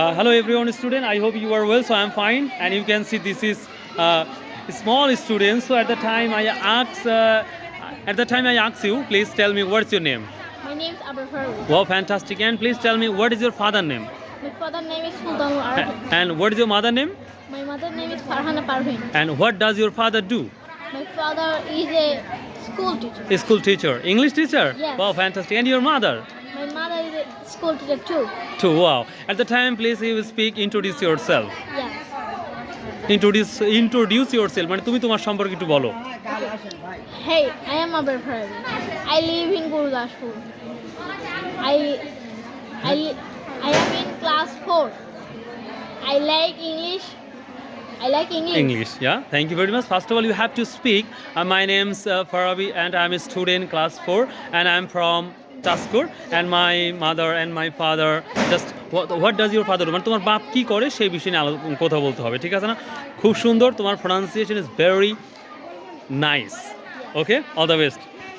Uh, hello everyone student, I hope you are well, so I'm fine and you can see this is uh, small student. So at the time I asked, uh, at the time I asked you, please tell me what's your name? My name is Abul Farooq. Wow, fantastic. And please tell me what is your father name? My father name is Sultan Arvind. And what is your mother name? My mother name is Farhana Parvin. And what does your father do? My father is a school teacher. A school teacher. English teacher? Yes. Wow, fantastic. And your mother? school teacher too. Two, wow. At the time, please, you speak, introduce yourself. Yeah. introduce introduce yourself. তুমি তোমার সম্পর্কে বলো Hey, I am Abhay Farabi. I live in Gurudashpur. I, I, I am in class 4. I like English. I like English. English, yeah. Thank you very much. First of all, you have to speak. Uh, my name's uh, Farabi and I'm a student class 4 and I'm from টাস্কর and my mother and my father just what does your father মানে তোমার বাপ কী করে সেই বিষয়ে নিয়ে কথা বলতে হবে ঠিক আছে না খুব সুন্দর তোমার pronunciation is very nice okay all the best